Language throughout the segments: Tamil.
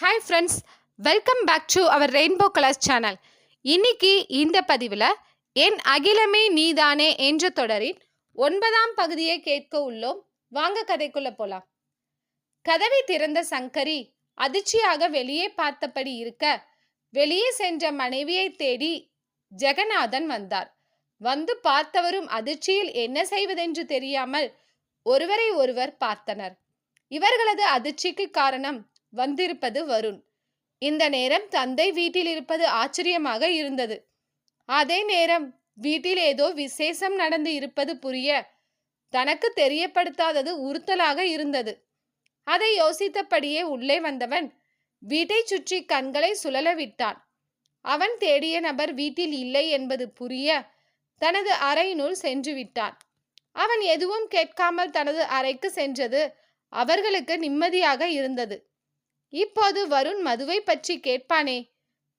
Hi friends welcome back to our rainbow colours channel இன்னைக்கு இந்த பதிவில் என் அகிலமே நீதானே என்ற தொடரின் ஒன்பதாம் பகுதியை கேட்க உள்ளோம். வாங்க கதைக்குள்ள போலாம். கதவை திறந்த சங்கரி அதிர்ச்சியாக வெளியே பார்த்தபடி இருக்க வெளியே சென்ற மனைவியை தேடி ஜெகநாதன் வந்தார். வந்து பார்த்தவரும் அதிர்ச்சியில் என்ன செய்வதென்று தெரியாமல் ஒருவரை ஒருவர் பார்த்தனர். இவர்களது அதிர்ச்சிக்கு காரணம் வந்திருப்பது வருண். இந்த நேரம் தந்தை வீட்டில் இருப்பது ஆச்சரியமாக இருந்தது. அதே நேரம் வீட்டில் ஏதோ விசேஷம் நடந்து இருப்பது புரிய தனக்கு தெரியப்படுத்தாதது உறுத்தலாக இருந்தது. அதை யோசித்தபடியே உள்ளே வந்தவன் வீட்டை சுற்றி கண்களை சுழல விட்டான். அவன் தேடிய நபர் வீட்டில் இல்லை என்பது புரிய தனது அறையினுள் சென்று விட்டான். அவன் எதுவும் கேட்காமல் தனது அறைக்கு சென்றது அவர்களுக்கு நிம்மதியாக இருந்தது. இப்போது வருண் மதுவை பற்றி கேட்பானே?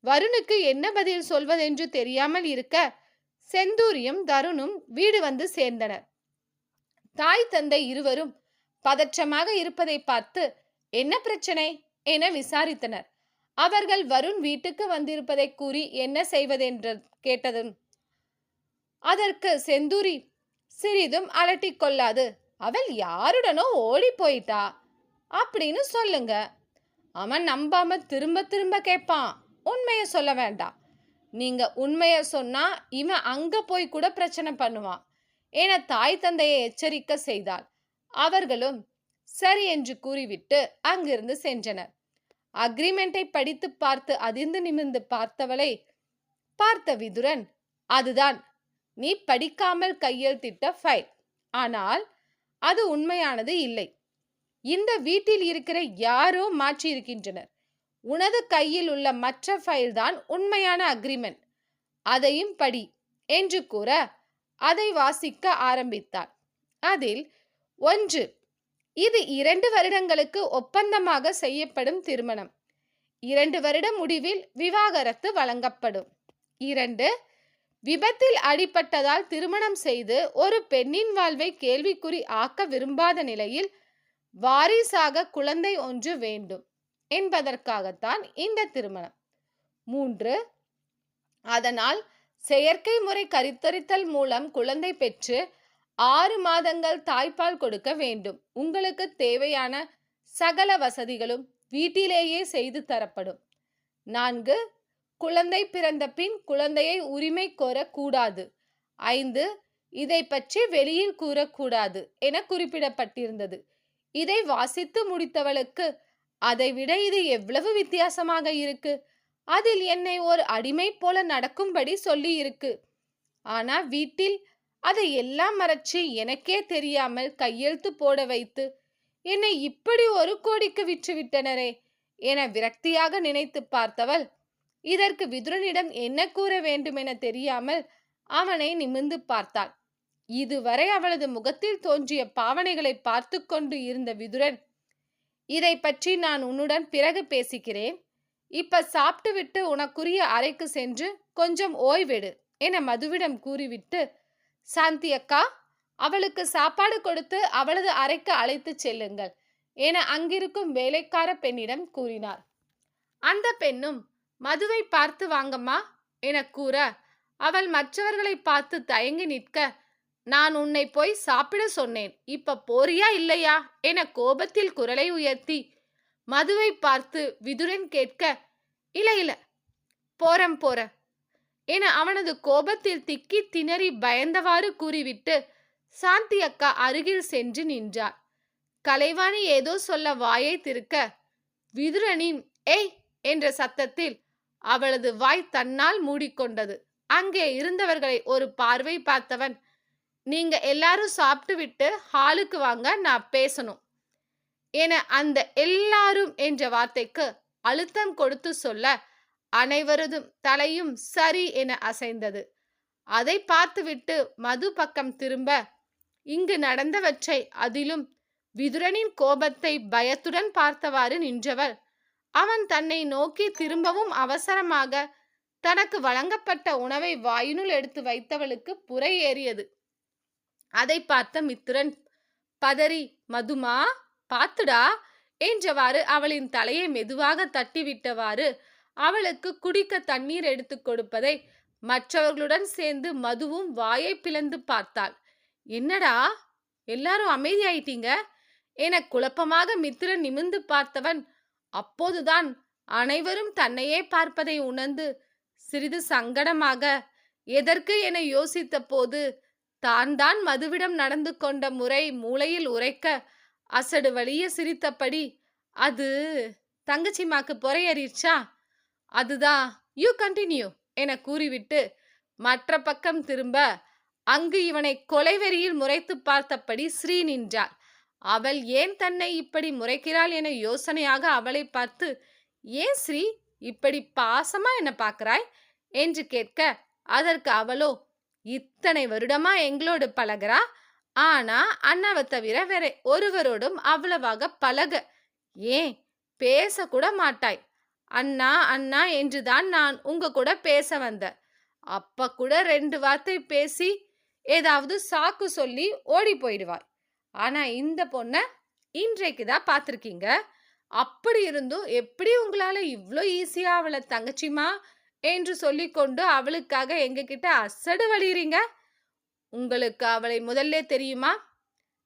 வருணுக்கு என்ன பதில் சொல்வதென்று தெரியாமல் இருக்க செந்தூரியும் தருணும் வீடு வந்து சேர்ந்தனர். தாய் தந்தை இருவரும் பதற்றமாக இருப்பதை பார்த்து என்ன பிரச்சனை என விசாரித்தனர். அவர்கள் வருண் வீட்டுக்கு வந்திருப்பதை கூறி என்ன செய்வதென்று கேட்டதும் அதற்கு செந்தூரி சிறிதும் அலட்டிக் கொள்ளாது. அவள் யாருடனோ ஓடி போயிட்டா அப்படின்னு சொல்லுங்க. அவன் நம்பாம திரும்ப திரும்ப கேட்பான் உண்மையை சொல்ல வேண்டாம். நீங்க உண்மையை சொன்னா இவன் அங்க போய் கூட பிரச்சனை பண்ணுவான். என தாய் தந்தையை எச்சரிக்க செய்தாள். அவர்களும் சரி என்று கூறிவிட்டு அங்கிருந்து சென்றனர். அக்ரிமெண்டை படித்து பார்த்து அதிர்ந்து நிமிர்ந்து பார்த்தவளை பார்த்த விதுரன் அதுதான். நீ படிக்காமல் கையெழுத்திட்ட ஃபைல். ஆனால் அது உண்மையானது இல்லை. இந்த வீட்டில் இருக்கிற யாரோ மாற்றி இருக்கின்றனர் உனது கையில் உள்ள மற்ற ஃபைல் தான் உண்மையான அக்ரிமெண்ட் அதையும் படி என்று கூற அதை வாசிக்க ஆரம்பித்தார் அதில் ஒன்று இது இரண்டு வருடங்களுக்கு ஒப்பந்தமாக செய்யப்படும் திருமணம். இரண்டு வருட முடிவில் விவாகரத்து வழங்கப்படும். இரண்டு விபத்தில் அடிபட்டதால் திருமணம் செய்து ஒரு பெண்ணின் வாழ்வை கேள்விக்குறி ஆக்க விரும்பாத நிலையில் வாரிசாக குழந்தை ஒன்று வேண்டும் என்பதற்காகத்தான் இந்த திருமணம். மூன்று அதனால் செயற்கை முறை கருத்தரித்தல் மூலம் குழந்தை பெற்று ஆறு மாதங்கள் தாய்ப்பால் கொடுக்க வேண்டும். உங்களுக்கு தேவையான சகல வசதிகளும் வீட்டிலேயே செய்து தரப்படும். நான்கு குழந்தை பிறந்த பின் குழந்தையை உரிமை கோரக்கூடாது ஐந்து இதை பற்றி வெளியில் கூறக்கூடாது என குறிப்பிடப்பட்டிருந்தது. இதை வாசித்து முடித்தவளுக்கு அதைவிட இது எவ்வளவு வித்தியாசமாக இருக்கு? அதில் என்னை ஒரு அடிமை போல நடக்கும்படி சொல்லி இருக்கு ஆனா வீட்டில் அதை எல்லாம் மறைச்சு எனக்கே தெரியாமல் கையெழுத்து போட வைத்து என்னை இப்படி ஒரு கோடிக்கு விற்று விட்டனரே என விரக்தியாக நினைத்து பார்த்தவள் இதற்கு விதுரனிடம் என்ன கூற வேண்டும் என தெரியாமல் அவனை நிமிந்து பார்த்தாள். இதுவரை அவளது முகத்தில் தோன்றிய பாவனைகளை பார்த்து கொண்டு இருந்த விதுரன் இதை பற்றி நான் உன்னுடன் பிறகு பேசிக்கிறேன். இப்ப சாப்பிட்டுவிட்டு உனக்குரிய அறைக்கு சென்று கொஞ்சம் ஓய்வெடு என மதுவிடம் கூறிவிட்டு சாந்தி அக்கா அவளுக்கு சாப்பாடு கொடுத்து அவளது அறைக்கு அழைத்து செல்லுங்கள் என அங்கிருக்கும் வேலைக்கார பெண்ணிடம் கூறினார். அந்த பெண்ணும் மதுவை பார்த்து வாங்கம்மா என கூற அவள் மற்றவர்களை பார்த்து தயங்கி நிற்க நான் உன்னை போய் சாப்பிட சொன்னேன். இப்ப போறியா இல்லையா? என கோபத்தில் குரலை உயர்த்தி மதுவை பார்த்து விதுரன் கேட்க இல்ல இல்ல போறம் போற என அவனது கோபத்தில் திக்கி திணறி பயந்தவாறு கூறிவிட்டு சாந்தி அக்கா அருகில் சென்று நின்றார் கலைவாணி ஏதோ சொல்ல வாயை திருக்க விதுரனின் ஏய்! என்ற சத்தத்தில் அவளது வாய் தன்னால் மூடிக்கொண்டது. அங்கே இருந்தவர்களை ஒரு பார்வை பார்த்தவன் நீங்க எல்லாரும் சாப்பிட்டு விட்டு ஹாலுக்கு வாங்க நான் பேசணும். என அந்த எல்லாரும் என்ற வார்த்தைக்கு அழுத்தம் கொடுத்து சொல்ல அனைவரதும் தலையும் சரி என அசைந்தது. அதை பார்த்துவிட்டு மது பக்கம் திரும்ப இங்கு நடந்தவற்றை அதிலும் விதுரனின் கோபத்தை பயத்துடன் பார்த்தவாறு நின்றவள் அவன் தன்னை நோக்கி திரும்பவும் அவசரமாக தனக்கு வழங்கப்பட்ட உணவை வாயினுள் எடுத்து வைத்தவளுக்கு புறை ஏறியது. அதை பார்த்த மித்திரன் பதறி மதுமா பாத்துடா என்றவாறு அவளின் தலையை மெதுவாக தட்டிவிட்டவாறு அவளுக்கு குடிக்க தண்ணீர் எடுத்துக் கொடுப்பதை மற்றவர்களுடன் சேர்ந்து மதுவும் வாயை பிளந்து பார்த்தாள். என்னடா எல்லாரும் அமைதியாயிட்டீங்க? என குழப்பமாக மித்திரன் நிமிர்ந்து பார்த்தவன் அப்போதுதான் அனைவரும் தன்னையே பார்ப்பதை உணர்ந்து சிறிது சங்கடமாக எதற்கு என யோசித்த போது தான் தான் மதுவிடம் நடந்து கொண்ட முறை மூளையில் உரைக்க அசடு வழிய சிரித்தபடி அது தங்கச்சிமாக்கு பொறையறிச்சா அதுதான் யூ கண்டினியூ என கூறிவிட்டு மற்ற பக்கம் திரும்ப அங்கு இவனை கொலைவெறியில் முறைத்து பார்த்தபடி ஸ்ரீ நின்றாள். அவள் ஏன் தன்னை இப்படி முறைக்கிறாள் என யோசனையாக அவளை பார்த்து ஏன் ஸ்ரீ இப்படி பாசமா என்ன பார்க்கறாய்? என்று கேட்க அதற்கு அவளோ இத்தனை வருடமா எங்களோடு பழகுறா? ஆனா அண்ணாவை தவிர வேற ஒருவரோடும் அவ்வளவாக பழக ஏன்? பேசக்கூட மாட்டாய். அண்ணா அண்ணா என்றுதான் நான் உங்க கூட பேச வந்த. அப்ப கூட ரெண்டு வார்த்தை பேசி ஏதாவது சாக்கு சொல்லி ஓடி போயிடுவாய். ஆனா இந்த பொண்ண இன்றைக்கு தான் பார்த்துருக்கீங்க. அப்படி இருந்தும் எப்படி உங்களால இவ்வளோ ஈஸியா அவளை தங்கச்சிமா என்று சொல்லிக்கொண்டு அவளுக்காக எங்ககிட்ட அசடு வழியிறீங்க? உங்களுக்கு அவளை முதல்ல தெரியுமா?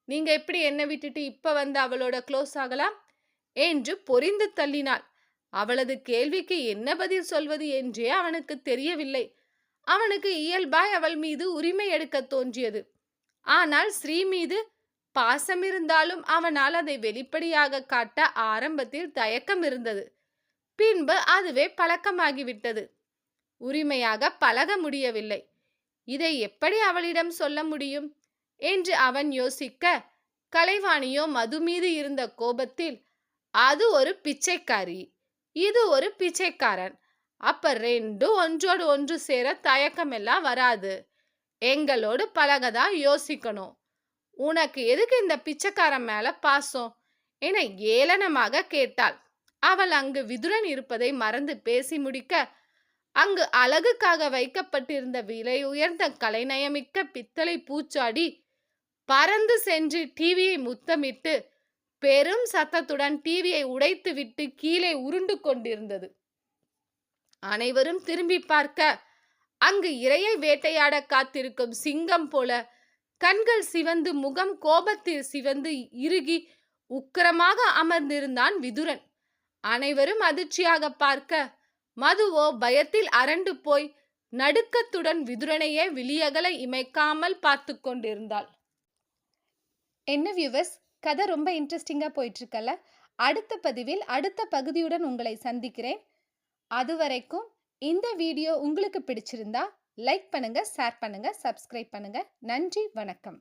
நீங்க எப்படி என்னை விட்டுட்டு இப்ப வந்து அவளோட க்ளோஸ் ஆகலாம்? என்று பொரிந்து தள்ளினாள். அவளது கேள்விக்கு என்ன பதில் சொல்வது என்றே அவனுக்கு தெரியவில்லை. அவனுக்கு இயல்பாய் அவள் மீது உரிமை எடுக்க தோன்றியது. ஆனால் ஸ்ரீ மீது பாசம் இருந்தாலும் அவனால் அதை வெளிப்படையாக காட்ட ஆரம்பத்தில் தயக்கம் இருந்தது. பின்பு அதுவே பழக்கமாகிவிட்டது. உரிமையாக பழக முடியவில்லை. இதை எப்படி அவளிடம் சொல்ல முடியும்? என்று அவன் யோசிக்க கலைவாணியோ மது மீது இருந்த கோபத்தில் அது ஒரு பிச்சைக்காரி இது ஒரு பிச்சைக்காரன் அப்ப ரெண்டும் ஒன்றோடு ஒன்று சேர தயக்கமெல்லாம் வராது. எங்களோடு பழகதான் யோசிக்கணும். உனக்கு எதுக்கு இந்த பிச்சைக்காரன் மேல பாசம்? என ஏளனமாக கேட்டாள். அவள் அங்கு விதுரன் இருப்பதை மறந்து பேசி முடிக்க அங்கு அழகுக்காக வைக்கப்பட்டிருந்த விலை உயர்ந்த கலைநயமிக்க பித்தளை பூச்சாடி பறந்து சென்று டிவியை முத்தமிட்டு பெரும் சத்தத்துடன் டிவியை உடைத்துவிட்டு கீழே உருண்டு கொண்டிருந்தது. அனைவரும் திரும்பி பார்க்க அங்கு இரையை வேட்டையாட காத்திருக்கும் சிங்கம் போல கண்கள் சிவந்து முகம் கோபத்தில் சிவந்து இறுகி உக்கிரமாக அமர்ந்திருந்தான் விதுரன். அனைவரும் அதிர்ச்சியாக பார்க்க மதுவோ பயத்தில் அரண்டு போய் நடுக்கத்துடன் விதுரனையே விழியகல இமைக்காமல் பார்த்து கொண்டிருந்தாள். என்ன வியூவர்ஸ் கதை ரொம்ப இன்ட்ரெஸ்டிங்காக போயிட்டுருக்கல அடுத்த பதிவில் அடுத்த பகுதியுடன் உங்களை சந்திக்கிறேன். அது வரைக்கும் இந்த வீடியோ உங்களுக்கு பிடிச்சிருந்தா லைக் பண்ணுங்க ஷேர் பண்ணுங்க சப்ஸ்கிரைப் பண்ணுங்க. நன்றி வணக்கம்.